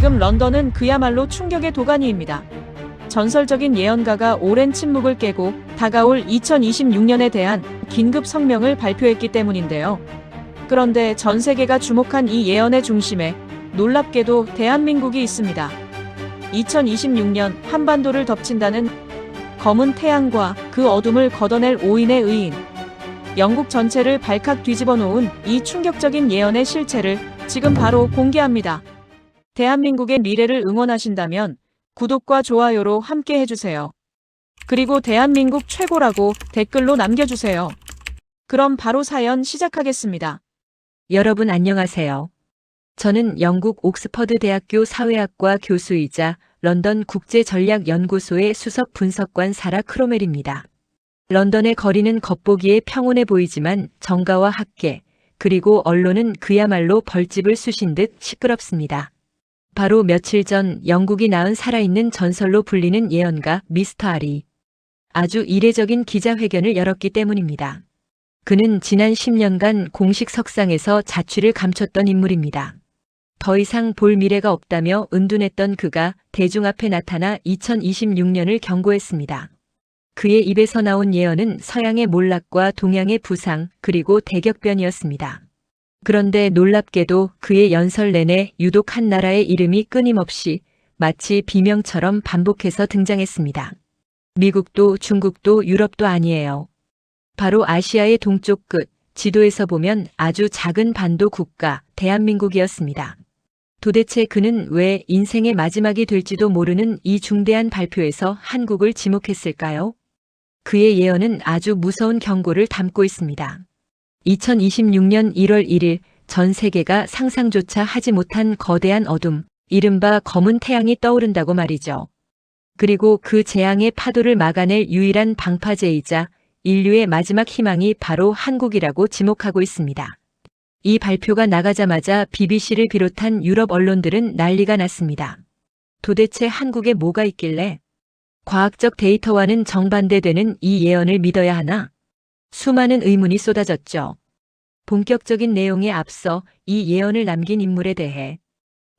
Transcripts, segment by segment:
지금 런던은 그야말로 충격의 도가니입니다. 전설적인 예언가가 오랜 침묵을 깨고 다가올 2026년에 대한 긴급 성명을 발표했기 때문인데요. 그런데 전 세계가 주목한 이 예언의 중심에 놀랍게도 대한민국이 있습니다. 2026년 한반도를 덮친다는 검은 태양과 그 어둠을 걷어낼 5인의 의인. 영국 전체를 발칵 뒤집어 놓은 이 충격적인 예언의 실체를 지금 바로 공개합니다. 대한민국의 미래를 응원하신다면 구독과 좋아요로 함께 해주세요. 그리고 대한민국 최고라고 댓글로 남겨주세요. 그럼 바로 사연 시작하겠습니다. 여러분 안녕하세요. 저는 영국 옥스퍼드 대학교 사회학과 교수이자 런던 국제전략연구소의 수석 분석관 사라 크로멜입니다. 런던의 거리는 겉보기에 평온해 보이지만 정가와 학계, 그리고 언론은 그야말로 벌집을 쑤신 듯 시끄럽습니다. 바로 며칠 전 영국이 낳은 살아있는 전설로 불리는 예언가 미스터 아리. 아주 이례적인 기자회견을 열었기 때문입니다. 그는 지난 10년간 공식 석상에서 자취를 감췄던 인물입니다. 더 이상 볼 미래가 없다며 은둔했던 그가 대중 앞에 나타나 2026년을 경고했습니다. 그의 입에서 나온 예언은 서양의 몰락과 동양의 부상, 그리고 대격변이었습니다. 그런데 놀랍게도 그의 연설 내내 유독 한 나라의 이름이 끊임없이 마치 비명처럼 반복해서 등장했습니다. 미국도 중국도 유럽도 아니에요. 바로 아시아의 동쪽 끝, 지도에서 보면 아주 작은 반도 국가, 대한민국이었습니다. 도대체 그는 왜 인생의 마지막이 될지도 모르는 이 중대한 발표에서 한국을 지목했을까요? 그의 예언은 아주 무서운 경고를 담고 있습니다. 2026년 1월 1일 전 세계가 상상조차 하지 못한 거대한 어둠, 이른바 검은 태양이 떠오른다고 말이죠. 그리고 그 재앙의 파도를 막아낼 유일한 방파제이자 인류의 마지막 희망이 바로 한국이라고 지목하고 있습니다. 이 발표가 나가자마자 BBC를 비롯한 유럽 언론들은 난리가 났습니다. 도대체 한국에 뭐가 있길래 과학적 데이터와는 정반대되는 이 예언을 믿어야 하나? 수많은 의문이 쏟아졌죠. 본격적인 내용에 앞서 이 예언을 남긴 인물에 대해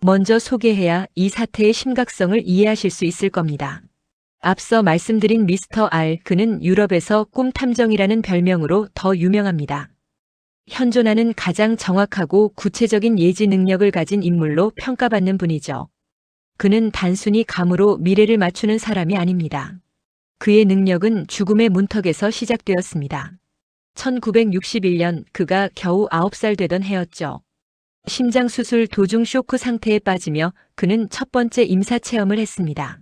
먼저 소개해야 이 사태의 심각성을 이해하실 수 있을 겁니다. 앞서 말씀드린 미스터 알, 그는 유럽에서 꿈 탐정이라는 별명으로 더 유명합니다. 현존하는 가장 정확하고 구체적인 예지 능력을 가진 인물로 평가받는 분이죠. 그는 단순히 감으로 미래를 맞추는 사람이 아닙니다. 그의 능력은 죽음의 문턱에서 시작되었습니다. 1961년 그가 겨우 9살 되던 해였죠. 심장 수술 도중 쇼크 상태에 빠지며 그는 첫 번째 임사 체험을 했습니다.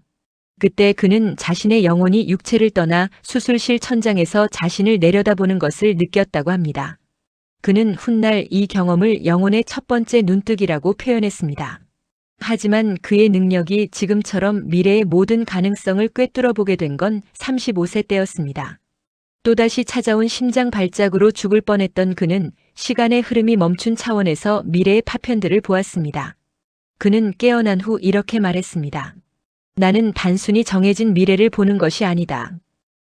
그때 그는 자신의 영혼이 육체를 떠나 수술실 천장에서 자신을 내려다보는 것을 느꼈다고 합니다. 그는 훗날 이 경험을 영혼의 첫 번째 눈뜨기라고 표현했습니다. 하지만 그의 능력이 지금처럼 미래의 모든 가능성을 꿰뚫어 보게 된 건 35세 때였습니다. 또다시 찾아온 심장 발작으로 죽을 뻔했던 그는 시간의 흐름이 멈춘 차원에서 미래의 파편들을 보았습니다. 그는 깨어난 후 이렇게 말했습니다. 나는 단순히 정해진 미래를 보는 것이 아니다.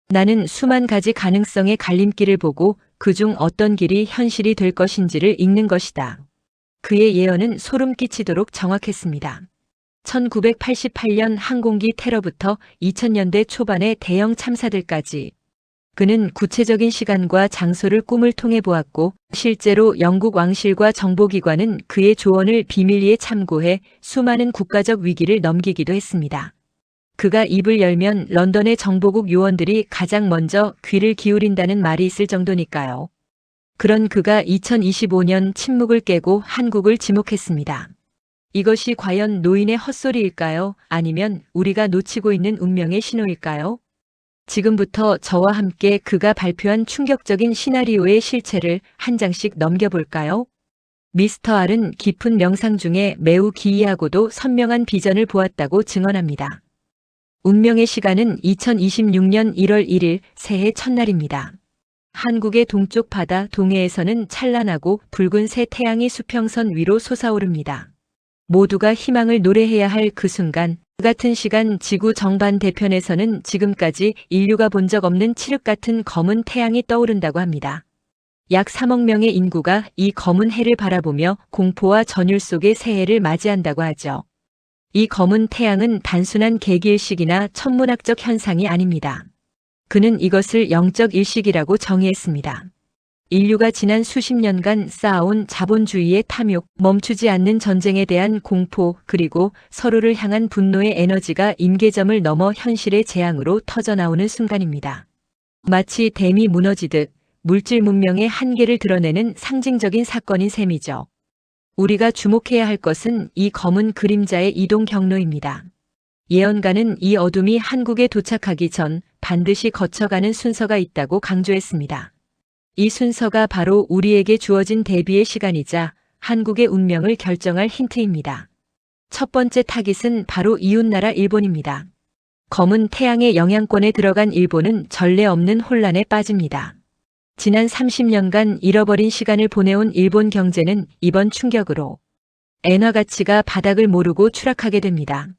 나는 수만 가지 가능성의 갈림길을 보고 그중 어떤 길이 현실이 될 것인지를 읽는 것이다. 그의 예언은 소름 끼치도록 정확했습니다. 1988년 항공기 테러부터 2000년대 초반의 대형 참사들까지 그는 구체적인 시간과 장소를 꿈을 통해 보았고 실제로 영국 왕실과 정보기관은 그의 조언을 비밀리에 참고해 수많은 국가적 위기를 넘기기도 했습니다. 그가 입을 열면 런던의 정보국 요원들이 가장 먼저 귀를 기울인다는 말이 있을 정도니까요. 그런 그가 2025년 침묵을 깨고 한국을 지목했습니다. 이것이 과연 노인의 헛소리일까요? 아니면 우리가 놓치고 있는 운명의 신호일까요? 지금부터 저와 함께 그가 발표한 충격적인 시나리오의 실체를 한 장씩 넘겨볼까요? 미스터 R은 깊은 명상 중에 매우 기이하고도 선명한 비전을 보았다고 증언합니다. 운명의 시간은 2026년 1월 1일 새해 첫날입니다. 한국의 동쪽 바다 동해에서는 찬란하고 붉은 새 태양이 수평선 위로 솟아오릅니다. 모두가 희망을 노래해야 할 그 순간, 그 같은 시간 지구 정반 대편에서는 지금까지 인류가 본 적 없는 칠흑 같은 검은 태양이 떠오른다고 합니다. 약 3억 명의 인구가 이 검은 해를 바라보며 공포와 전율 속의 새해를 맞이한다고 하죠. 이 검은 태양은 단순한 계기일식이나 천문학적 현상이 아닙니다. 그는 이것을 영적 일식이라고 정의했습니다. 인류가 지난 수십 년간 쌓아온 자본주의의 탐욕, 멈추지 않는 전쟁에 대한 공포, 그리고 서로를 향한 분노의 에너지가 임계점을 넘어 현실의 재앙으로 터져나오는 순간입니다. 마치 댐이 무너지듯 물질 문명의 한계를 드러내는 상징적인 사건인 셈이죠. 우리가 주목해야 할 것은 이 검은 그림자의 이동 경로입니다. 예언가는 이 어둠이 한국에 도착하기 전 반드시 거쳐가는 순서가 있다고 강조했습니다. 이 순서가 바로 우리에게 주어진 대비의 시간이자 한국의 운명을 결정할 힌트입니다. 첫 번째 타깃은 바로 이웃나라 일본입니다. 검은 태양의 영향권에 들어간 일본은 전례 없는 혼란에 빠집니다. 지난 30년간 잃어버린 시간을 보내온 일본 경제는 이번 충격으로 엔화 가치가 바닥을 모르고 추락하게 됩니다.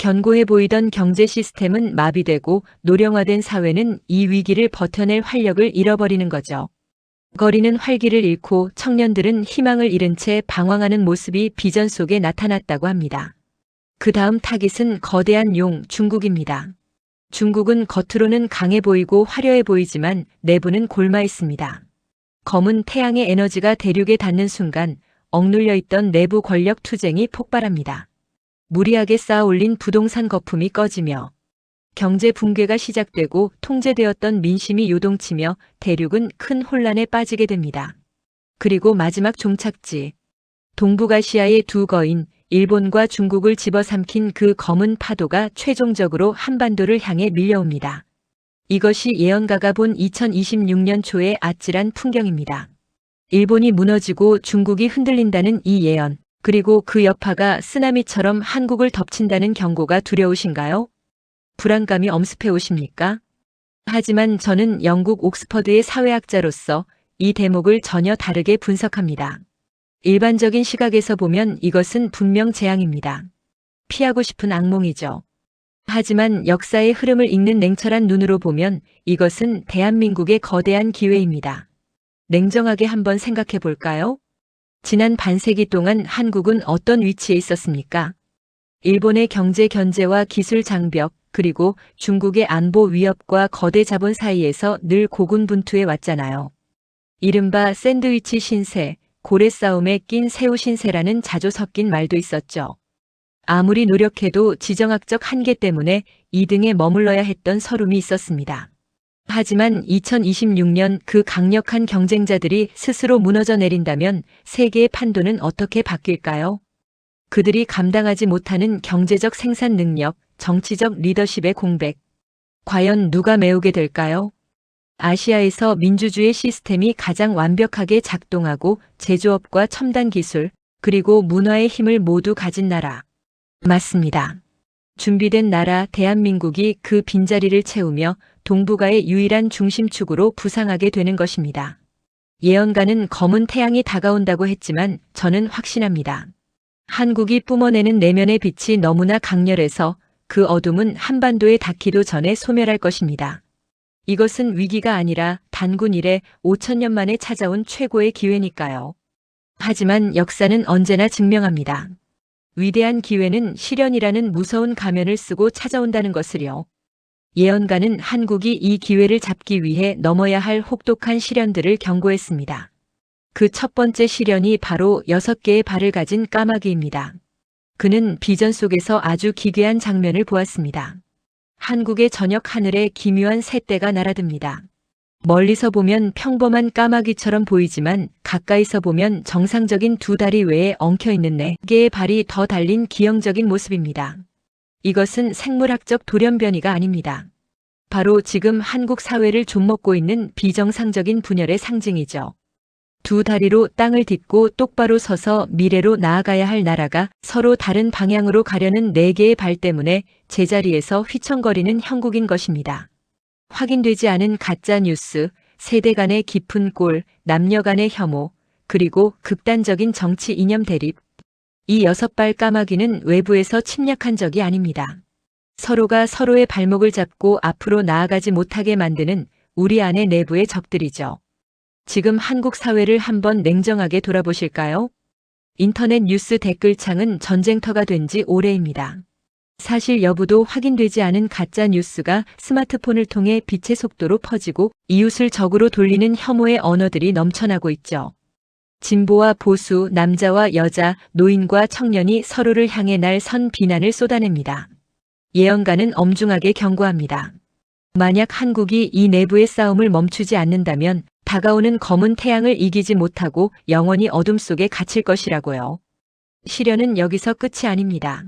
견고해 보이던 경제 시스템은 마비되고 노령화된 사회는 이 위기를 버텨낼 활력을 잃어버리는 거죠. 거리는 활기를 잃고 청년들은 희망을 잃은 채 방황하는 모습이 비전 속에 나타났다고 합니다. 그 다음 타깃은 거대한 용 중국입니다. 중국은 겉으로는 강해 보이고 화려해 보이지만 내부는 골마 있습니다. 검은 태양의 에너지가 대륙에 닿는 순간 억눌려 있던 내부 권력 투쟁이 폭발합니다. 무리하게 쌓아 올린 부동산 거품이 꺼지며 경제 붕괴가 시작되고 통제되었던 민심이 요동치며 대륙은 큰 혼란에 빠지게 됩니다. 그리고 마지막 종착지. 동북아시아의 두 거인 일본과 중국을 집어삼킨 그 검은 파도가 최종적으로 한반도를 향해 밀려옵니다. 이것이 예언가가 본 2026년 초의 아찔한 풍경입니다. 일본이 무너지고 중국이 흔들린다는 이 예언, 그리고 그 여파가 쓰나미처럼 한국을 덮친다는 경고가 두려우신가요? 불안감이 엄습해 오십니까? 하지만 저는 영국 옥스퍼드의 사회학자로서 이 대목을 전혀 다르게 분석합니다. 일반적인 시각에서 보면 이것은 분명 재앙입니다. 피하고 싶은 악몽이죠. 하지만 역사의 흐름을 읽는 냉철한 눈으로 보면 이것은 대한민국의 거대한 기회입니다. 냉정하게 한번 생각해 볼까요? 지난 반세기 동안 한국은 어떤 위치에 있었습니까? 일본의 경제 견제와 기술 장벽, 그리고 중국의 안보 위협과 거대 자본 사이에서 늘 고군분투해 왔잖아요. 이른바 샌드위치 신세, 고래 싸움에 낀 새우 신세라는 자주 섞인 말도 있었죠. 아무리 노력해도 지정학적 한계 때문에 2등에 머물러야 했던 서름이 있었습니다. 하지만 2026년 그 강력한 경쟁자들이 스스로 무너져 내린다면 세계의 판도는 어떻게 바뀔까요? 그들이 감당하지 못하는 경제적 생산 능력, 정치적 리더십의 공백. 과연 누가 메우게 될까요? 아시아에서 민주주의 시스템이 가장 완벽하게 작동하고 제조업과 첨단 기술, 그리고 문화의 힘을 모두 가진 나라. 맞습니다. 준비된 나라 대한민국이 그 빈자리를 채우며 동북아의 유일한 중심축으로 부상하게 되는 것입니다. 예언가는 검은 태양이 다가온다고 했지만 저는 확신합니다. 한국이 뿜어내는 내면의 빛이 너무나 강렬해서 그 어둠은 한반도에 닿기도 전에 소멸할 것입니다. 이것은 위기가 아니라 단군 이래 5천년 만에 찾아온 최고의 기회니까요. 하지만 역사는 언제나 증명합니다. 위대한 기회는 시련이라는 무서운 가면을 쓰고 찾아온다는 것을요. 예언가는 한국이 이 기회를 잡기 위해 넘어야 할 혹독한 시련들을 경고했습니다. 그 첫 번째 시련이 바로 여섯 개의 발을 가진 까마귀입니다. 그는 비전 속에서 아주 기괴한 장면을 보았습니다. 한국의 저녁 하늘에 기묘한 새떼가 날아듭니다. 멀리서 보면 평범한 까마귀처럼 보이지만 가까이서 보면 정상적인 두 다리 외에 엉켜 있는 네 개의 발이 더 달린 기형적인 모습입니다. 이것은 생물학적 돌연변이가 아닙니다. 바로 지금 한국 사회를 좀먹고 있는 비정상적인 분열의 상징이죠. 두 다리로 땅을 딛고 똑바로 서서 미래로 나아가야 할 나라가 서로 다른 방향으로 가려는 네 개의 발 때문에 제자리에서 휘청거리는 형국인 것입니다. 확인되지 않은 가짜 뉴스, 세대 간의 깊은 꼴, 남녀 간의 혐오, 그리고 극단적인 정치 이념 대립. 이 여섯 발 까마귀는 외부에서 침략한 적이 아닙니다. 서로가 서로의 발목을 잡고 앞으로 나아가지 못하게 만드는 우리 안의 내부의 적들이죠. 지금 한국 사회를 한번 냉정하게 돌아보실까요? 인터넷 뉴스 댓글창은 전쟁터가 된 지 오래입니다. 사실 여부도 확인되지 않은 가짜 뉴스가 스마트폰을 통해 빛의 속도로 퍼지고 이웃을 적으로 돌리는 혐오의 언어들이 넘쳐나고 있죠. 진보와 보수, 남자와 여자, 노인과 청년이 서로를 향해 날 선 비난을 쏟아냅니다. 예언가는 엄중하게 경고합니다. 만약 한국이 이 내부의 싸움을 멈추지 않는다면 다가오는 검은 태양을 이기지 못하고 영원히 어둠 속에 갇힐 것이라고요. 시련은 여기서 끝이 아닙니다.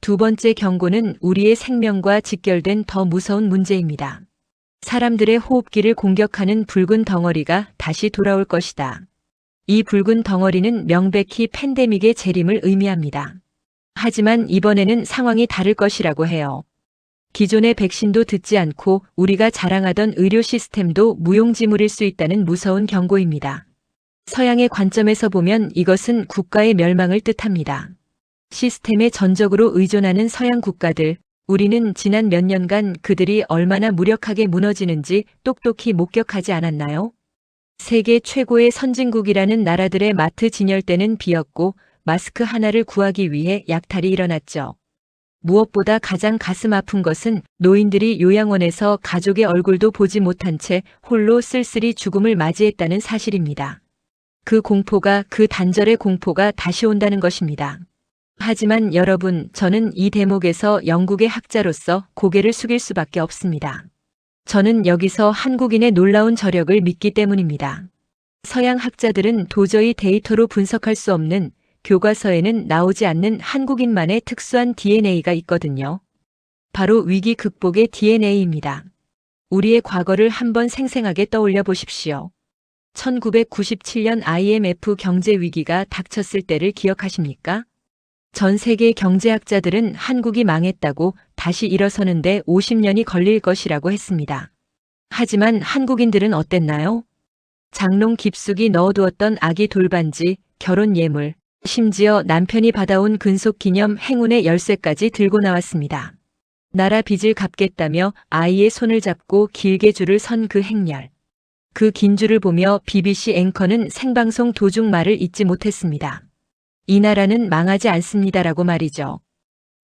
두 번째 경고는 우리의 생명과 직결된 더 무서운 문제입니다. 사람들의 호흡기를 공격하는 붉은 덩어리가 다시 돌아올 것이다. 이 붉은 덩어리는 명백히 팬데믹의 재림을 의미합니다. 하지만 이번에는 상황이 다를 것이라고 해요. 기존의 백신도 듣지 않고 우리가 자랑하던 의료 시스템도 무용지물일 수 있다는 무서운 경고입니다. 서양의 관점에서 보면 이것은 국가의 멸망을 뜻합니다. 시스템에 전적으로 의존하는 서양 국가들, 우리는 지난 몇 년간 그들이 얼마나 무력하게 무너지는지 똑똑히 목격하지 않았나요? 세계 최고의 선진국이라는 나라들의 마트 진열대는 비었고 마스크 하나를 구하기 위해 약탈이 일어났죠. 무엇보다 가장 가슴 아픈 것은 노인들이 요양원에서 가족의 얼굴도 보지 못한 채 홀로 쓸쓸히 죽음을 맞이했다는 사실입니다. 그 공포가 그 단절의 공포가 다시 온다는 것입니다. 하지만 여러분, 저는 이 대목에서 영국의 학자로서 고개를 숙일 수밖에 없습니다. 저는 여기서 한국인의 놀라운 저력을 믿기 때문입니다. 서양 학자들은 도저히 데이터로 분석할 수 없는 교과서에는 나오지 않는 한국인만의 특수한 DNA가 있거든요. 바로 위기 극복의 DNA입니다. 우리의 과거를 한번 생생하게 떠올려 보십시오. 1997년 IMF 경제 위기가 닥쳤을 때를 기억하십니까? 전 세계 경제학자들은 한국이 망했다고 다시 일어서는데 50년이 걸릴 것이라고 했습니다. 하지만 한국인들은 어땠나요? 장롱 깊숙이 넣어두었던 아기 돌반지, 결혼 예물, 심지어 남편이 받아온 근속 기념 행운의 열쇠까지 들고 나왔습니다. 나라 빚을 갚겠다며 아이의 손을 잡고 길게 줄을 선 그 행렬. 그 긴 줄을 보며 BBC 앵커는 생방송 도중 말을 잊지 못했습니다. 이 나라는 망하지 않습니다라고 말이죠.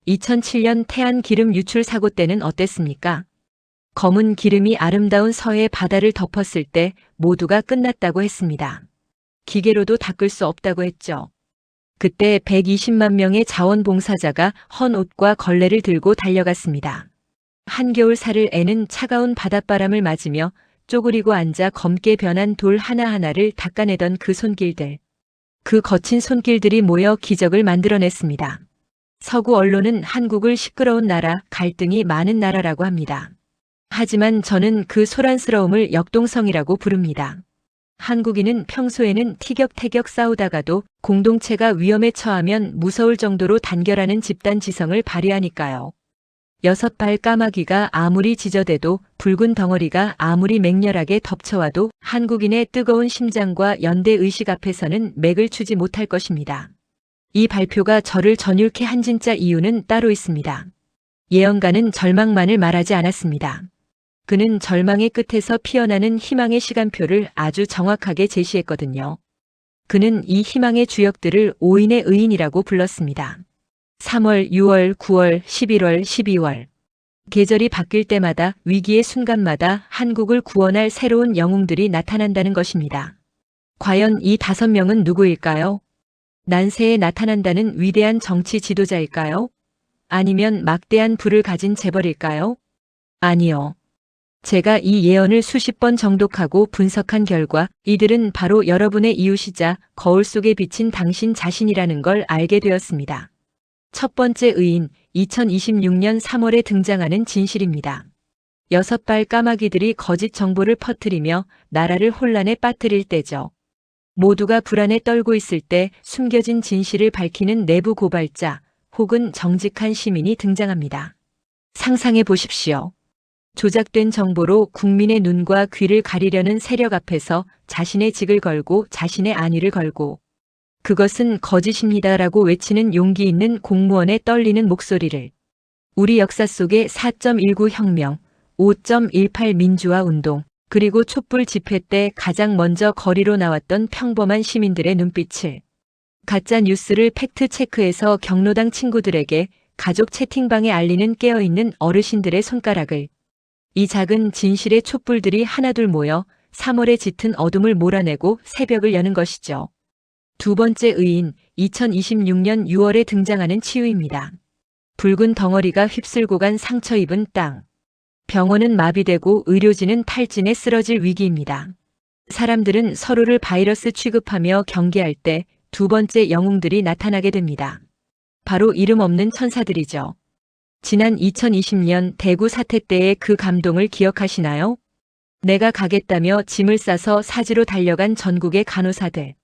2007년 태안 기름 유출 사고 때는 어땠습니까? 검은 기름이 아름다운 서해 바다를 덮었을 때 모두가 끝났다고 했습니다. 기계로도 닦을 수 없다고 했죠. 그때 120만 명의 자원봉사자가 헌 옷과 걸레를 들고 달려갔습니다. 한겨울 살을 애는 차가운 바닷바람을 맞으며 쪼그리고 앉아 검게 변한 돌 하나하나를 닦아내던 그 손길들. 그 거친 손길들이 모여 기적을 만들어냈습니다. 서구 언론은 한국을 시끄러운 나라, 갈등이 많은 나라라고 합니다. 하지만 저는 그 소란스러움을 역동성이라고 부릅니다. 한국인은 평소에는 티격태격 싸우다가도 공동체가 위험에 처하면 무서울 정도로 단결하는 집단 지성을 발휘하니까요. 여섯 발 까마귀가 아무리 지저대도 붉은 덩어리가 아무리 맹렬하게 덮쳐와도 한국인의 뜨거운 심장과 연대 의식 앞에서는 맥을 추지 못할 것입니다. 이 발표가 저를 전율케 한 진짜 이유는 따로 있습니다. 예언가는 절망만을 말하지 않았습니다. 그는 절망의 끝에서 피어나는 희망의 시간표를 아주 정확하게 제시했거든요. 그는 이 희망의 주역들을 오인의 의인이라고 불렀습니다. 3월, 6월, 9월, 11월, 12월. 계절이 바뀔 때마다 위기의 순간마다 한국을 구원할 새로운 영웅들이 나타난다는 것입니다. 과연 이 다섯 명은 누구일까요? 난세에 나타난다는 위대한 정치 지도자일까요? 아니면 막대한 부를 가진 재벌일까요? 아니요. 제가 이 예언을 수십 번 정독하고 분석한 결과 이들은 바로 여러분의 이웃이자 거울 속에 비친 당신 자신이라는 걸 알게 되었습니다. 첫 번째 의인, 2026년 3월에 등장하는 진실입니다. 여섯 발 까마귀들이 거짓 정보를 퍼뜨리며 나라를 혼란에 빠뜨릴 때죠. 모두가 불안에 떨고 있을 때 숨겨진 진실을 밝히는 내부 고발자 혹은 정직한 시민이 등장합니다. 상상해 보십시오. 조작된 정보로 국민의 눈과 귀를 가리려는 세력 앞에서 자신의 직을 걸고 자신의 안위를 걸고 그것은 거짓입니다라고 외치는 용기 있는 공무원의 떨리는 목소리를 우리 역사 속의 4.19 혁명, 5.18 민주화 운동, 그리고 촛불 집회 때 가장 먼저 거리로 나왔던 평범한 시민들의 눈빛을 가짜 뉴스를 팩트 체크해서 경로당 친구들에게 가족 채팅방에 알리는 깨어있는 어르신들의 손가락을 이 작은 진실의 촛불들이 하나둘 모여 3월의 짙은 어둠을 몰아내고 새벽을 여는 것이죠. 두 번째 의인 2026년 6월에 등장하는 치유입니다. 붉은 덩어리가 휩쓸고 간 상처 입은 땅. 병원은 마비되고 의료진은 탈진에 쓰러질 위기입니다. 사람들은 서로를 바이러스 취급하며 경계할 때 두 번째 영웅들이 나타나게 됩니다. 바로 이름 없는 천사들이죠. 지난 2020년 대구 사태 때의 그 감동을 기억하시나요? 내가 가겠다며 짐을 싸서 사지로 달려간 전국의 간호사들.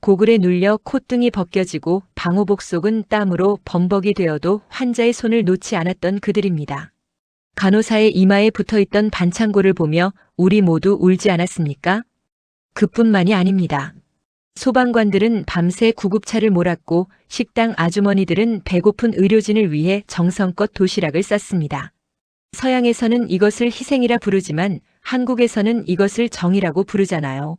고글에 눌려 콧등이 벗겨지고 방호복 속은 땀으로 범벅이 되어도 환자의 손을 놓지 않았던 그들입니다. 간호사의 이마에 붙어 있던 반창고를 보며 우리 모두 울지 않았습니까? 그뿐만이 아닙니다. 소방관들은 밤새 구급차를 몰았고 식당 아주머니들은 배고픈 의료진을 위해 정성껏 도시락을 쌌습니다. 서양에서는 이것을 희생이라 부르지만 한국에서는 이것을 정의라고 부르잖아요.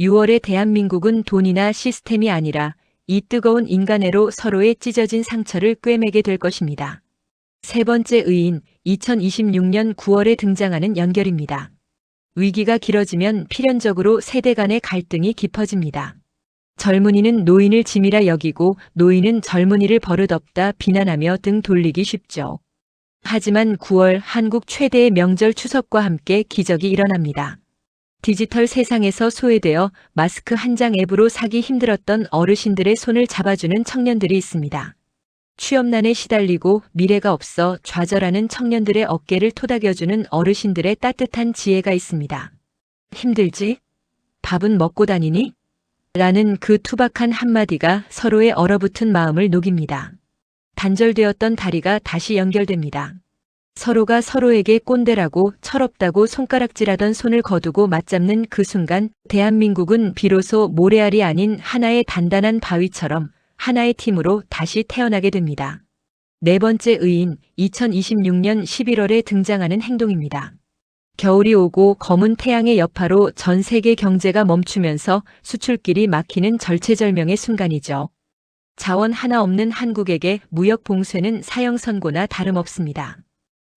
6월의 대한민국은 돈이나 시스템이 아니라 이 뜨거운 인간애로 서로의 찢어진 상처를 꿰매게 될 것입니다. 세 번째 의인 2026년 9월에 등장하는 연결입니다. 위기가 길어지면 필연적으로 세대 간의 갈등이 깊어집니다. 젊은이는 노인을 짐이라 여기고 노인은 젊은이를 버릇없다 비난하며 등 돌리기 쉽죠. 하지만 9월 한국 최대의 명절 추석과 함께 기적이 일어납니다. 디지털 세상에서 소외되어 마스크 한 장 앱으로 사기 힘들었던 어르신들의 손을 잡아주는 청년들이 있습니다. 취업난에 시달리고 미래가 없어 좌절하는 청년들의 어깨를 토닥여주는 어르신들의 따뜻한 지혜가 있습니다. 힘들지? 밥은 먹고 다니니? 라는 그 투박한 한마디가 서로의 얼어붙은 마음을 녹입니다. 단절되었던 다리가 다시 연결됩니다. 서로가 서로에게 꼰대라고 철없다고 손가락질하던 손을 거두고 맞잡는 그 순간 대한민국은 비로소 모래알이 아닌 하나의 단단한 바위처럼 하나의 팀으로 다시 태어나게 됩니다. 네 번째 의인 2026년 11월에 등장하는 행동입니다. 겨울이 오고 검은 태양의 여파로 전 세계 경제가 멈추면서 수출길이 막히는 절체절명의 순간이죠. 자원 하나 없는 한국에게 무역 봉쇄는 사형 선고나 다름없습니다.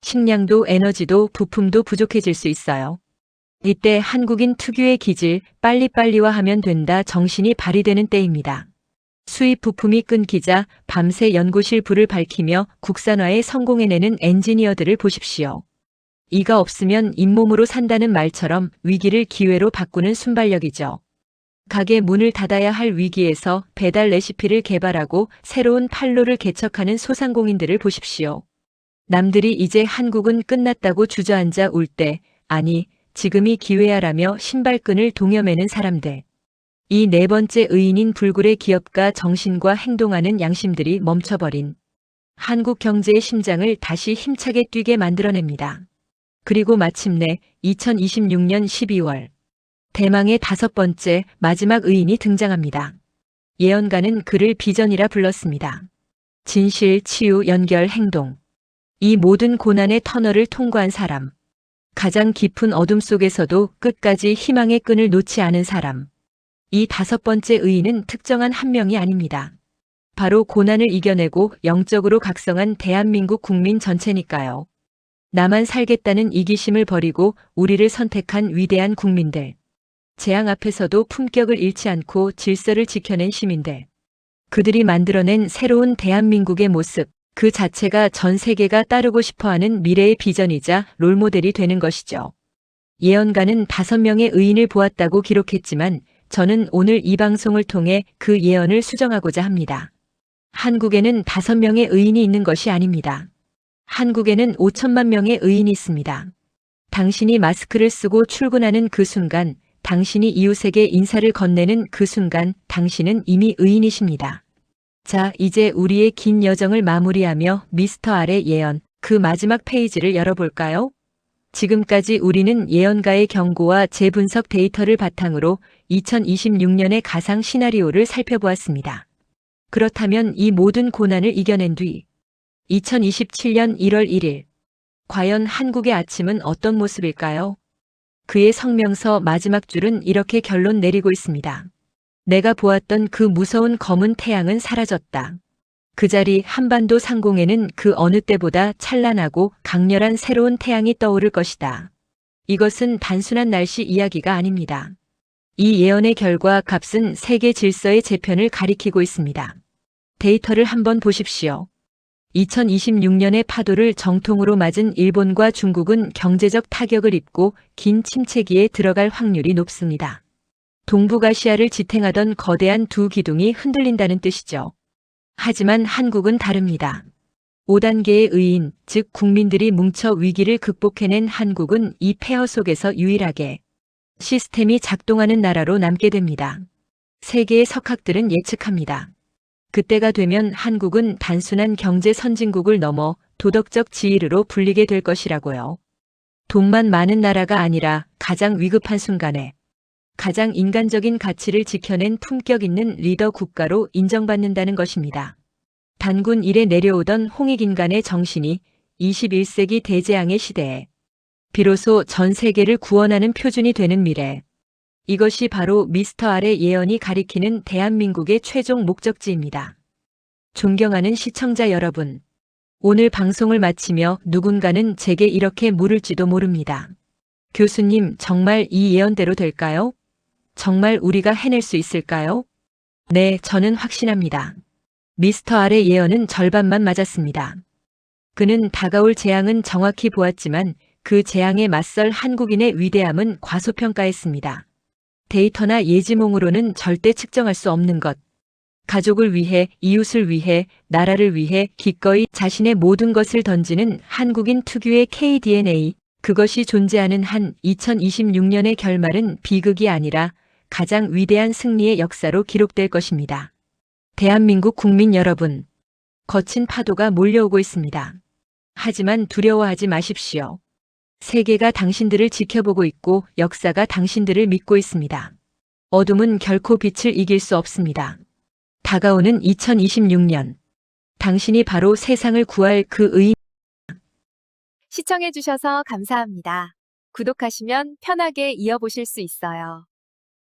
식량도 에너지도 부품도 부족해질 수 있어요. 이때 한국인 특유의 기질 빨리빨리와 하면 된다 정신이 발휘되는 때입니다. 수입 부품이 끊기자 밤새 연구실 불을 밝히며 국산화에 성공해내는 엔지니어들을 보십시오. 이가 없으면 잇몸으로 산다는 말처럼 위기를 기회로 바꾸는 순발력이죠. 가게 문을 닫아야 할 위기에서 배달 레시피를 개발하고 새로운 판로를 개척하는 소상공인들을 보십시오. 남들이 이제 한국은 끝났다고 주저앉아 울 때, 아니, 지금이 기회야라며 신발끈을 동여매는 사람들. 이 네 번째 의인인 불굴의 기업가 정신과 행동하는 양심들이 멈춰버린 한국 경제의 심장을 다시 힘차게 뛰게 만들어냅니다. 그리고 마침내 2026년 12월 대망의 다섯 번째 마지막 의인이 등장합니다. 예언가는 그를 비전이라 불렀습니다. 진실, 치유, 연결, 행동. 이 모든 고난의 터널을 통과한 사람. 가장 깊은 어둠 속에서도 끝까지 희망의 끈을 놓지 않은 사람. 이 다섯 번째 의인은 특정한 한 명이 아닙니다. 바로 고난을 이겨내고 영적으로 각성한 대한민국 국민 전체니까요. 나만 살겠다는 이기심을 버리고 우리를 선택한 위대한 국민들. 재앙 앞에서도 품격을 잃지 않고 질서를 지켜낸 시민들. 그들이 만들어낸 새로운 대한민국의 모습, 그 자체가 전 세계가 따르고 싶어하는 미래의 비전이자 롤모델이 되는 것이죠. 예언가는 다섯 명의 의인을 보았다고 기록했지만 저는 오늘 이 방송을 통해 그 예언을 수정하고자 합니다. 한국에는 다섯 명의 의인이 있는 것이 아닙니다. 한국에는 5천만 명의 의인이 있습니다. 당신이 마스크를 쓰고 출근하는 그 순간, 당신이 이웃에게 인사를 건네는 그 순간, 당신은 이미 의인이십니다. 자, 이제 우리의 긴 여정을 마무리하며 미스터 알의 예언, 그 마지막 페이지를 열어볼까요? 지금까지 우리는 예언가의 경고와 재분석 데이터를 바탕으로 2026년의 가상 시나리오를 살펴보았습니다. 그렇다면 이 모든 고난을 이겨낸 뒤 2027년 1월 1일 과연 한국의 아침은 어떤 모습일까요? 그의 성명서 마지막 줄은 이렇게 결론 내리고 있습니다. 내가 보았던 그 무서운 검은 태양은 사라졌다. 그 자리 한반도 상공에는 그 어느 때보다 찬란하고 강렬한 새로운 태양이 떠오를 것이다. 이것은 단순한 날씨 이야기가 아닙니다. 이 예언의 결과 값은 세계 질서의 재편을 가리키고 있습니다. 데이터를 한번 보십시오. 2026년의 파도를 정통으로 맞은 일본과 중국은 경제적 타격을 입고 긴 침체기에 들어갈 확률이 높습니다. 동북아시아를 지탱하던 거대한 두 기둥이 흔들린다는 뜻이죠. 하지만 한국은 다릅니다. 5단계의 의인, 즉 국민들이 뭉쳐 위기를 극복해낸 한국은 이 폐허 속에서 유일하게 시스템이 작동하는 나라로 남게 됩니다. 세계의 석학들은 예측합니다. 그때가 되면 한국은 단순한 경제 선진국을 넘어 도덕적 지위로 불리게 될 것이라고요. 돈만 많은 나라가 아니라 가장 위급한 순간에 가장 인간적인 가치를 지켜낸 품격 있는 리더 국가로 인정받는다는 것입니다. 단군 일에 내려오던 홍익인간의 정신이 21세기 대재앙의 시대에 비로소 전 세계를 구원하는 표준이 되는 미래. 이것이 바로 미스터 R의 예언이 가리키는 대한민국의 최종 목적지입니다. 존경하는 시청자 여러분. 오늘 방송을 마치며 누군가는 제게 이렇게 물을지도 모릅니다. 교수님, 정말 이 예언대로 될까요? 정말 우리가 해낼 수 있을까요? 네, 저는 확신합니다. 미스터 R의 예언은 절반만 맞았습니다. 그는 다가올 재앙은 정확히 보았지만 그 재앙에 맞설 한국인의 위대함은 과소평가했습니다. 데이터나 예지몽으로는 절대 측정할 수 없는 것. 가족을 위해, 이웃을 위해, 나라를 위해 기꺼이 자신의 모든 것을 던지는 한국인 특유의 KDNA. 그것이 존재하는 한 2026년의 결말은 비극이 아니라 가장 위대한 승리의 역사로 기록될 것입니다. 대한민국 국민 여러분, 거친 파도가 몰려오고 있습니다. 하지만 두려워하지 마십시오. 세계가 당신들을 지켜보고 있고 역사가 당신들을 믿고 있습니다. 어둠은 결코 빛을 이길 수 없습니다. 다가오는 2026년. 당신이 바로 세상을 구할 그 의, 시청해주셔서 감사합니다. 구독하시면 편하게 이어보실 수 있어요.